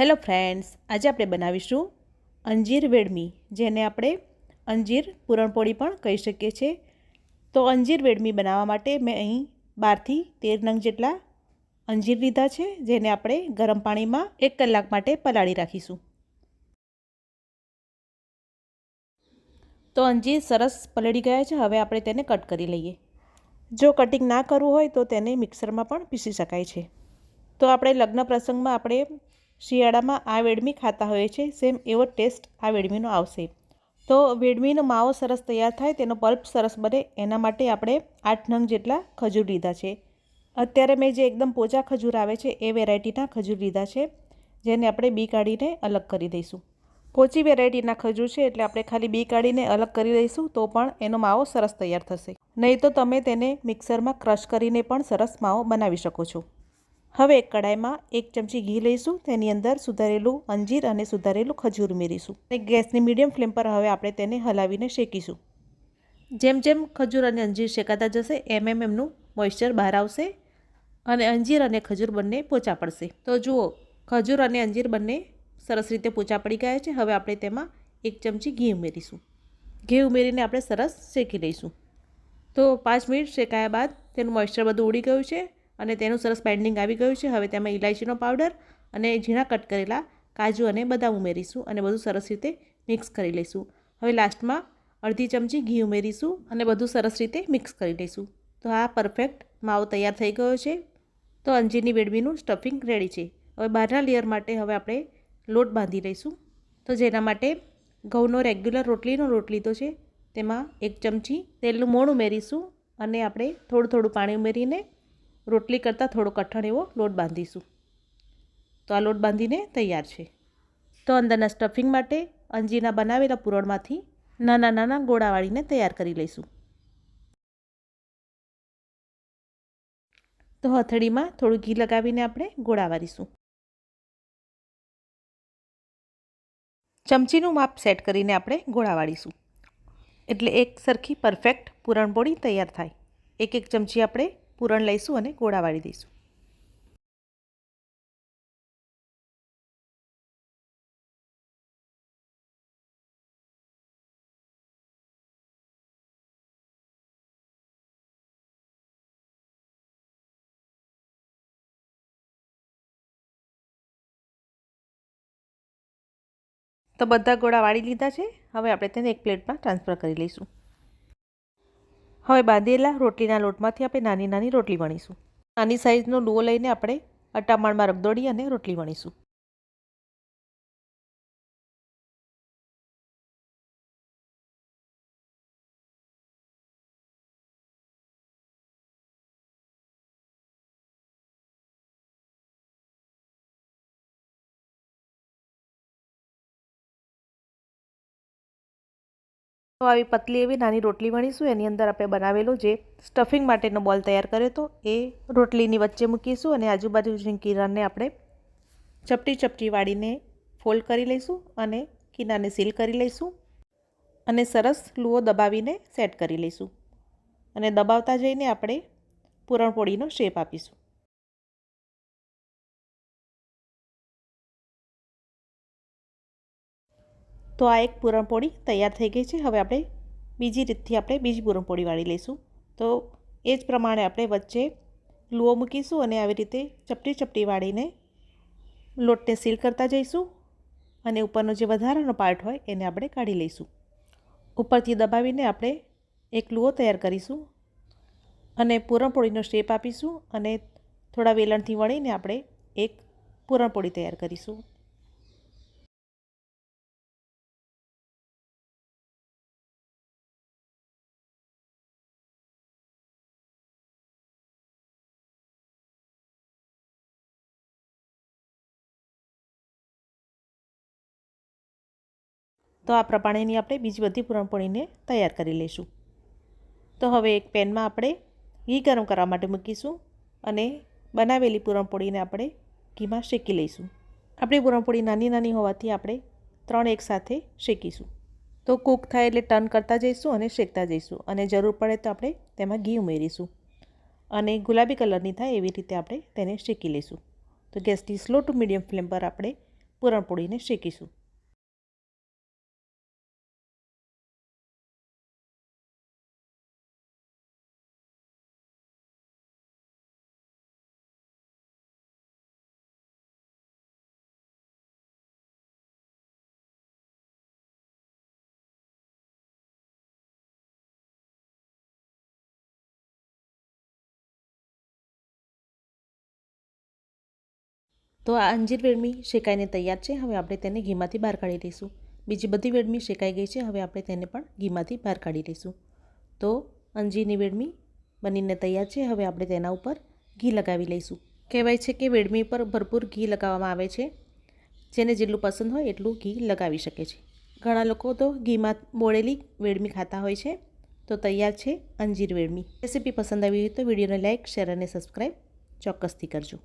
Hello friends, આજે આપણે બનાવીશું અંજીર વેડમી, જેને આપણે અંજીર પૂરણપોળી પણ કહી શકીએ છીએ. તો અંજીર વેડમી બનાવવા માટે મેં અહીં બારથી તેર નંગ જેટલા અંજીર લીધા છે, જેને આપણે ગરમ પાણીમાં એક કલાક માટે પલાળી રાખીશું. તો અંજીર સરસ પલળી ગયા છે, હવે આપણે તેને કટ કરી લઈએ. જો કટિંગ ના કરવું હોય તો તેને મિક્સરમાં પણ પીસી શકાય છે. તો આપણે લગ્ન પ્રસંગમાં આપણે શિયાળામાં આ વેડમી ખાતા હોય છે, સેમ એવો ટેસ્ટ આ વેડમીનો આવશે. તો વેડમીનો માવો સરસ તૈયાર થાય, તેનો પલ્પ સરસ બને, એના માટે આપણે આઠ નંગ જેટલા ખજૂર લીધા છે. અત્યારે મેં જે એકદમ પોચા ખજૂર આવે છે, એ વેરાયટીના ખજૂર લીધા છે, જેને આપણે બી કાઢીને અલગ કરી દઈશું. પોચી વેરાયટીના ખજૂર છે, એટલે આપણે ખાલી બી કાઢીને અલગ કરી દઈશું, તો પણ એનો માવો સરસ તૈયાર થશે. નહીં તો તમે તેને મિક્સરમાં ક્રશ કરીને પણ સરસ માવો બનાવી શકો છો. હવે એક કડાઈમાં એક ચમચી ઘી લઈશું, તેની અંદર સુધારેલું અંજીર અને સુધારેલું ખજૂર ઉમેરીશું. અને ગેસની મીડિયમ ફ્લેમ પર હવે આપણે તેને હલાવીને શેકીશું. જેમ જેમ ખજૂર અને અંજીર શેકાતા જશે, એમ એમ એમનું મોઇશ્ચર બહાર આવશે અને અંજીર અને ખજૂર બંને પોચા પડશે. તો જુઓ, ખજૂર અને અંજીર બંને સરસ રીતે પોચા પડી ગયા છે. હવે આપણે તેમાં એક ચમચી ઘી ઉમેરીશું. ઘી ઉમેરીને આપણે સરસ શેકી લઈશું. તો પાંચ મિનિટ શેકાયા બાદ તેનું મોઇશ્ચર બધું ઉડી ગયું છે. અને તેનું સરસ બાઇન્ડિંગ આવી ગયું છે. હવે તેમાં ઇલાયચીનો પાવડર અને ઝીણા કટ કરેલા કાજુ અને બદામ ઉમેરીશું અને બધું સરસ રીતે મિક્સ કરી લઈશું. હવે લાસ્ટમાં અડધી ચમચી ઘી ઉમેરીશું અને બધું સરસ રીતે મિક્સ કરી લઈશું. તો આ પરફેક્ટ માવો તૈયાર થઈ ગયો છે. તો અંજીરની બેડમીનું સ્ટફિંગ રેડી છે. હવે બહારના લેયર માટે હવે આપણે લોટ બાંધી લઈશું. તો જેના માટે ઘઉંનો રેગ્યુલર રોટલીનો લોટ લીધો છે. તેમાં એક ચમચી તેલનું મોણ ઉમેરીશું અને આપણે થોડું થોડું પાણી ઉમેરીને રોટલી કરતાં થોડો કઠણ એવો લોટ બાંધીશું. તો આ લોટ બાંધીને તૈયાર છે. તો અંદરના સ્ટફિંગ માટે અંજીના બનાવેલા પૂરણમાંથી નાના નાના ગોળા વાળીને તૈયાર કરી લઈશું. તો હથેળીમાં થોડું ઘી લગાવીને આપણે ગોળા વાળીશું. ચમચીનું માપ સેટ કરીને આપણે ગોળા વાળીશું. એટલે એક સરખી પરફેક્ટ પૂરણપોળી તૈયાર થાય. એક એક ચમચી આપણે પૂરણ લઈશું અને ગોળા વાળી દઈશું. તો બધા ગોળા વાળી લીધા છે. હવે આપણે તેને એક પ્લેટમાં ટ્રાન્સફર કરી લઈશું. હવે બાંધેલા રોટલીના લોટમાંથી આપણે નાની નાની રોટલી વણીશું. નાની સાઇઝનો લુઓ લઈને આપણે અટામણમાં રગદોડી અને રોટલી વણીશું. તો આવી પતલી એવી નાની રોટલી વણીશું. એની અંદર આપણે બનાવેલો જે સ્ટફિંગ માટેનો બોલ તૈયાર કર્યો હતો, એ રોટલીની વચ્ચે મૂકીશું અને આજુબાજુની કિનારને આપણે ચપટી ચપટી વાળીને ફોલ્ડ કરી લઈશું અને કિનારને સીલ કરી લઈશું અને સરસ લુઓ દબાવીને સેટ કરી લઈશું. અને દબાવતા જઈને આપણે પૂરણપોળીનો શેપ આપીશું. તો આ એક પૂરણપોળી તૈયાર થઈ ગઈ છે. હવે આપણે બીજી રીતથી આપણે બીજી પૂરણપોળી વાળી લઈશું. તો એ જ પ્રમાણે આપણે વચ્ચે લુઓ મૂકીશું અને આવી રીતે ચપટી ચપટી વાળીને લોટને સીલ કરતા જઈશું અને ઉપરનો જે વધારાનો પાર્ટ હોય એને આપણે કાઢી લઈશું. ઉપરથી દબાવીને આપણે એક લુઓ તૈયાર કરીશું અને પૂરણપોળીનો શેપ આપીશું અને થોડા વેલણથી વળીને આપણે એક પૂરણપોળી તૈયાર કરીશું. તો આ પ્રમાણેની આપણે બીજી બધી પૂરણપોળીને તૈયાર કરી લઈશું. તો હવે એક પેનમાં આપણે ઘી ગરમ કરવા માટે મૂકીશું અને બનાવેલી પૂરણપોળીને આપણે ઘીમાં શેકી લઈશું. આપણી પૂરણપોળી નાની નાની હોવાથી આપણે ત્રણ એક સાથે શેકીશું. તો કૂક થાય એટલે ટર્ન કરતા જઈશું અને શેકતા જઈશું અને જરૂર પડે તો આપણે તેમાં ઘી ઉમેરીશું. અને ગુલાબી કલરની થાય એવી રીતે આપણે તેને શેકી લઈશું. તો ગેસની સ્લો ટુ મીડિયમ ફ્લેમ પર આપણે પૂરણપોળીને શેકીશું. તો આ અંજીર વેડમી શેકાઈને તૈયાર છે. હવે આપણે તેને ઘીમાંથી બહાર કાઢી લઈશું. બીજી બધી વેડમી શેકાઈ ગઈ છે. હવે આપણે તેને પણ ઘીમાંથી બહાર કાઢી લઈશું. તો અંજીરની વેડમી બનીને તૈયાર છે. હવે આપણે તેના ઉપર ઘી લગાવી લઈશું. કહેવાય છે કે વેડમી પર ભરપૂર ઘી લગાવવામાં આવે છે. જેને જેટલું પસંદ હોય એટલું ઘી લગાવી શકે છે. ઘણા લોકો તો ઘીમાં બોળેલી વેડમી ખાતા હોય છે. તો તૈયાર છે અંજીર વેડમી. રેસીપી પસંદ આવી હોય તો વિડીયોને લાઇક શેર અને સબસ્ક્રાઈબ ચોક્કસથી કરજો.